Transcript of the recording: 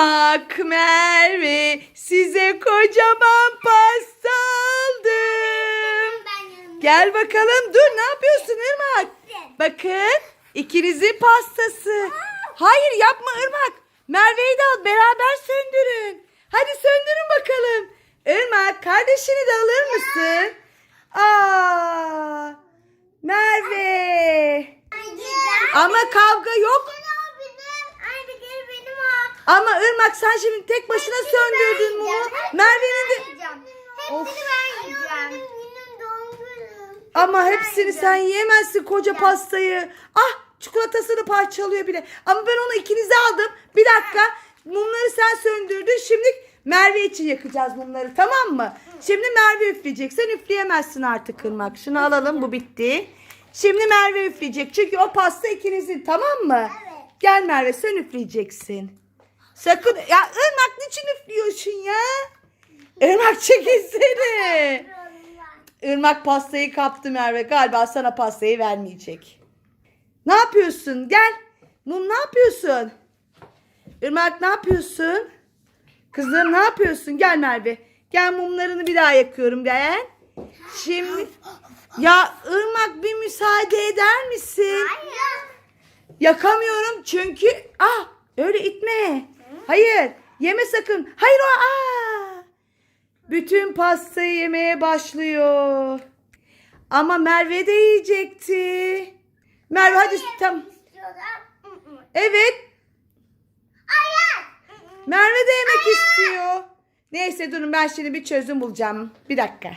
Irmak, Merve size kocaman pasta aldım. Gel bakalım. Dur ne yapıyorsun Irmak? Bakın ikinizin pastası. Hayır yapma Irmak. Merve'yi de al beraber söndürün. Hadi söndürün bakalım. Irmak kardeşini de alır mısın? Aa, Merve. Ama kavga yok. Ama Irmak sen şimdi tek başına söndürdün mumu. Merve'nin de... Of. Ama hepsini sen yiyemezsin koca pastayı. Ah çikolatasını parçalıyor bile. Ama ben onu ikinize aldım. Bir dakika. Mumları sen söndürdün. Şimdi Merve için yakacağız mumları tamam mı? Şimdi Merve üfleyecek. Sen üfleyemezsin artık kırmak. Şunu alalım bu bitti. Şimdi Merve üfleyecek. Çünkü o pasta ikinizin tamam mı? Evet. Gel Merve sen üfleyeceksin. Sakın ya Irmak niçin üflüyorsun ya? Irmak çekilsene. Irmak pastayı kaptı Merve. Galiba sana pastayı vermeyecek. Ne yapıyorsun? Gel. Mum ne yapıyorsun? Irmak ne yapıyorsun? Kızım ne yapıyorsun? Gel Merve. Gel mumlarını bir daha yakıyorum gel. Şimdi ya Irmak bir müsaade eder misin? Yakamıyorum çünkü ah öyle itme. Hayır yeme sakın. Hayır o aa. Bütün pastayı yemeye başlıyor. Ama Merve de yiyecekti. Merve hadi tam. Evet Merve de yemek istiyor. Neyse durun ben şimdi bir çözüm bulacağım. Bir dakika.